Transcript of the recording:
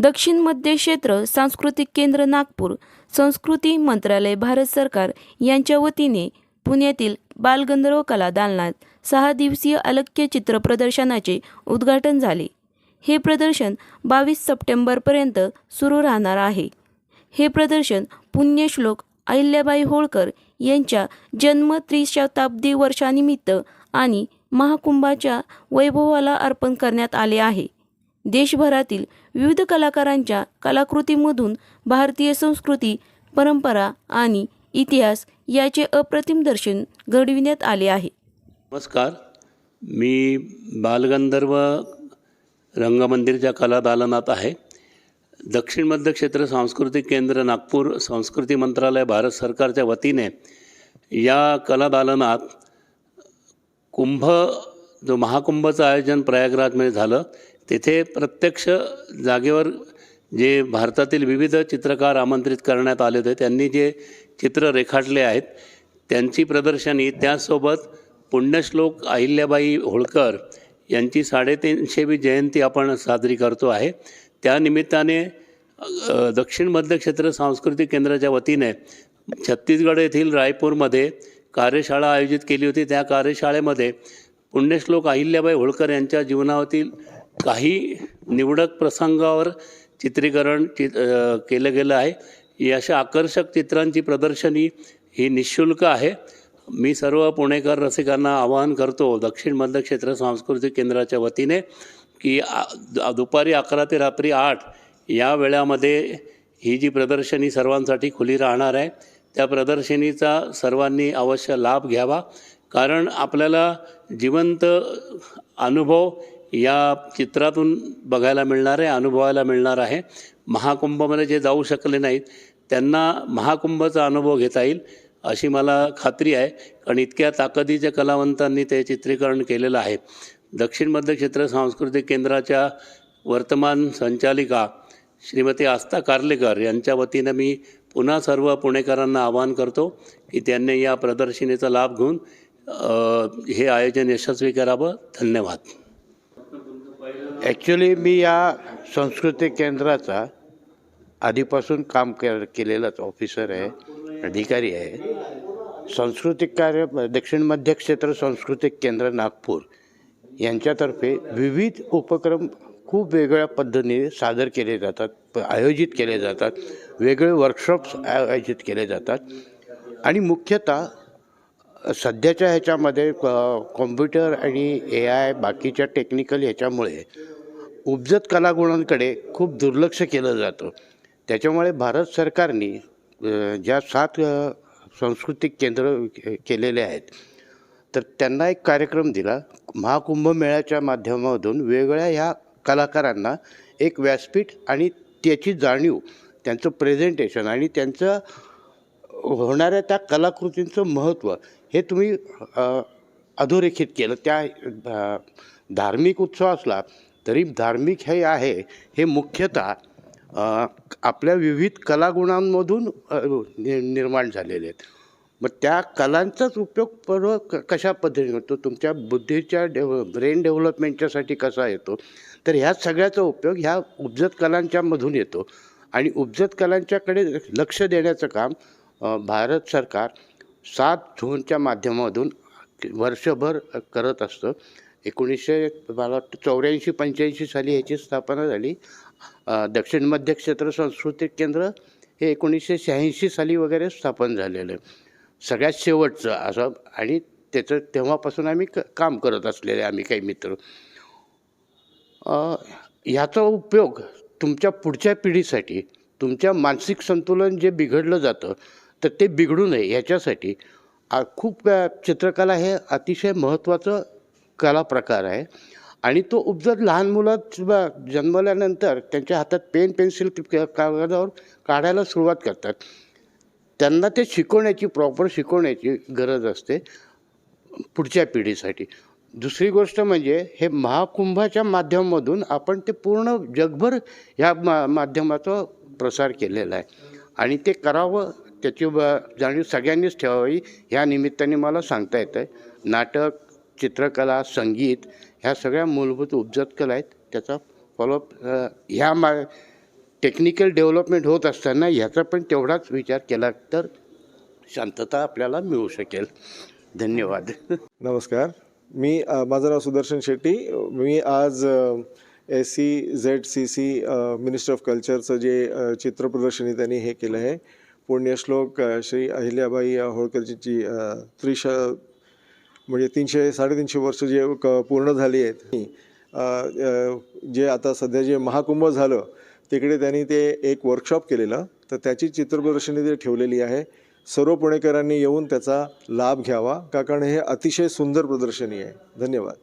दक्षिण मध्य क्षेत्र सांस्कृतिक केंद्र नागपूर संस्कृती मंत्रालय भारत सरकार यांच्या वतीने पुण्यातील बालगंधर्व कला दालनात सहा दिवसीय अलक्य चित्र प्रदर्शनाचे उद्घाटन झाले. हे प्रदर्शन बावीस सप्टेंबरपर्यंत सुरू राहणार आहे. हे प्रदर्शन पुण्यश्लोक अहिल्याबाई होळकर यांच्या जन्म त्रिशताब्दी वर्षानिमित्त आणि महाकुंभाच्या वैभवाला अर्पण करण्यात आले आहे. देशभरातील विविध कलाकारांच्या कलाकृतीमधून भारतीय संस्कृती परंपरा आणि इतिहास याचे अप्रतिम दर्शन घडविण्यात आले आहे. नमस्कार. मी बालगंधर्व रंगमंदिरच्या कला दालनात आहे. दक्षिण मध्य क्षेत्र सांस्कृतिक केंद्र नागपूर संस्कृती मंत्रालय भारत सरकारच्या वतीने या कला दालनात कुंभ जो महाकुंभचं आयोजन प्रयागराजमध्ये झालं तिथे प्रत्यक्ष जागेवर जे भारतातील विविध चित्रकार आमंत्रित करण्यात आले होते त्यांनी जे चित्र रेखाटले आहेत त्यांची प्रदर्शनी त्यासोबत पुण्यश्लोक अहिल्याबाई होळकर यांची साडेतीनशेवी जयंती आपण साजरी करतो आहे. त्यानिमित्ताने दक्षिण मध्य क्षेत्र सांस्कृतिक केंद्राच्या वतीने छत्तीसगड येथील रायपूरमध्ये कार्यशाळा आयोजित केली होती. त्या कार्यशाळेमध्ये पुण्यश्लोक अहिल्याबाई होळकर यांच्या जीवनातील काही निवडक प्रसंगावर चित्रीकरण चि केलं गेलं आहे. ही अशा आकर्षक चित्रांची प्रदर्शनी ही निशुल्क आहे. मी सर्व पुणेकर रसिकांना आवाहन करतो दक्षिण मध्य क्षेत्र सांस्कृतिक केंद्राच्या वतीने की दुपारी अकरा ते रात्री आठ या वेळामध्ये ही जी प्रदर्शनी सर्वांसाठी खुली राहणार आहे त्या प्रदर्शनीचा सर्वांनी अवश्य लाभ घ्यावा. कारण आपल्याला जिवंत अनुभव या चित्रातून बघायला मिळणार आहे अनुभवायला मिळणार आहे. महाकुंभमध्ये जे जाऊ शकले नाहीत त्यांना महाकुंभचा अनुभव घेता येईल अशी मला खात्री आहे. कारण इतक्या ताकदीच्या कलावंतांनी ते चित्रीकरण केलेलं आहे. दक्षिण मध्य क्षेत्र सांस्कृतिक केंद्राच्या वर्तमान संचालिका श्रीमती आस्था कार्लेकर यांच्या वतीनं मी पुन्हा सर्व पुणेकरांना आवाहन करतो की त्यांनी या प्रदर्शनीचा लाभ घेऊन हे आयोजन यशस्वी करावं. धन्यवाद. ॲक्च्युली मी या सांस्कृतिक केंद्राचा आधीपासून काम के केलेलाच ऑफिसर आहे अधिकारी आहे. सांस्कृतिक कार्य दक्षिण मध्य क्षेत्र सांस्कृतिक केंद्र नागपूर यांच्यातर्फे विविध उपक्रम खूप वेगळ्या पद्धतीने सादर केले जातात प- आयोजित केले जातात. वेगळे वर्कशॉप्स आयोजित केले जातात. आणि मुख्यतः सध्याच्या ह्याच्यामध्ये कॉम्प्युटर आणि ए आय बाकीच्या टेक्निकल ह्याच्यामुळे उपजत कलागुणांकडे खूप दुर्लक्ष केलं जातं. त्याच्यामुळे भारत सरकारने ज्या सात सांस्कृतिक केंद्र केलेले आहेत तर त्यांना एक कार्यक्रम दिला. महाकुंभमेळ्याच्या माध्यमातून वेगवेगळ्या ह्या कलाकारांना एक व्यासपीठ आणि त्याची जाणीव त्यांचं प्रेझेंटेशन आणि त्यांचं होणाऱ्या त्या कलाकृतींचं महत्त्व हे तुम्ही अधोरेखित केलं. त्या धार्मिक उत्सव असला तरी धार्मिक हे आहे. हे मुख्यतः आपल्या विविध कलागुणांमधून नि निर्माण झालेले आहेत. मग त्या कलांचाच उपयोग पर्व क कशा पद्धतीने होतो? तुमच्या बुद्धीच्या डेव्ह ब्रेन डेव्हलपमेंटच्यासाठी कसा येतो? तर ह्या सगळ्याचा उपयोग ह्या उपजत कलांच्यामधून येतो. आणि उपजत कलांच्याकडे लक्ष देण्याचं काम भारत सरकार सात झोनच्या माध्यमातून वर्षभर करत असतं. एकोणीसशे मला वाटतं चौऱ्याऐंशी पंच्याऐंशी साली ह्याची स्थापना झाली. दक्षिण मध्य क्षेत्र सांस्कृतिक केंद्र हे एकोणीसशे शहाऐंशी साली वगैरे स्थापन झालेलं आहे. सगळ्यात शेवटचं असं आणि त्याचं तेव्हापासून आम्ही क काम करत असलेले आम्ही काही मित्र. ह्याचा उपयोग तुमच्या पुढच्या पिढीसाठी तुमच्या मानसिक संतुलन जे बिघडलं जातं तर ते बिघडू नये याच्यासाठी खूप चित्रकला हे अतिशय महत्त्वाचं कला प्रकार आहे. आणि तो उपजत लहान मुलं जन्मल्यानंतर त्यांच्या हातात पेन पेन्सिल कागदावर काढायला सुरुवात करतात. त्यांना ते शिकवण्याची प्रॉपर शिकवण्याची गरज असते पुढच्या पिढीसाठी. दुसरी गोष्ट म्हणजे हे महाकुंभाच्या माध्यमामधून आपण ते पूर्ण जगभर ह्या मा माध्यमाचा प्रसार केलेला आहे. आणि ते करावं त्याची ब- जाणीव सगळ्यांनीच ठेवावी ह्या निमित्ताने मला सांगता येतं आहे नाटक चित्रकला संगीत ह्या सगळ्या मूलभूत उपजत कला आहेत. त्याचा फॉलोअप ह्या मा टेक्निकल डेव्हलपमेंट होत असताना ह्याचा पण तेवढाच विचार केला तर शांतता आपल्याला मिळू शकेल. धन्यवाद. नमस्कार. मी माझं नाव सुदर्शन शेट्टी. मी आज S C Z C C minister of कल्चरचं जे चित्र प्रदर्शनी त्यांनी हे केलं आहे. पुण्यश्लोक श्री अहिल्याबाई होळकरजींची त्रिश म्हणजे तीनशे साडेतीनशे वर्ष जे क पूर्ण झाली आहेत. जे आता सध्या जे महाकुंभ झालं तिकडे त्यांनी ते एक वर्कशॉप केलेलं. तर त्याची चित्रप्रदर्शनी ते ठेवलेली आहे. सर्व पुणेकरांनी येऊन त्याचा लाभ घ्यावा. का कारण हे अतिशय सुंदर प्रदर्शनी आहे. धन्यवाद.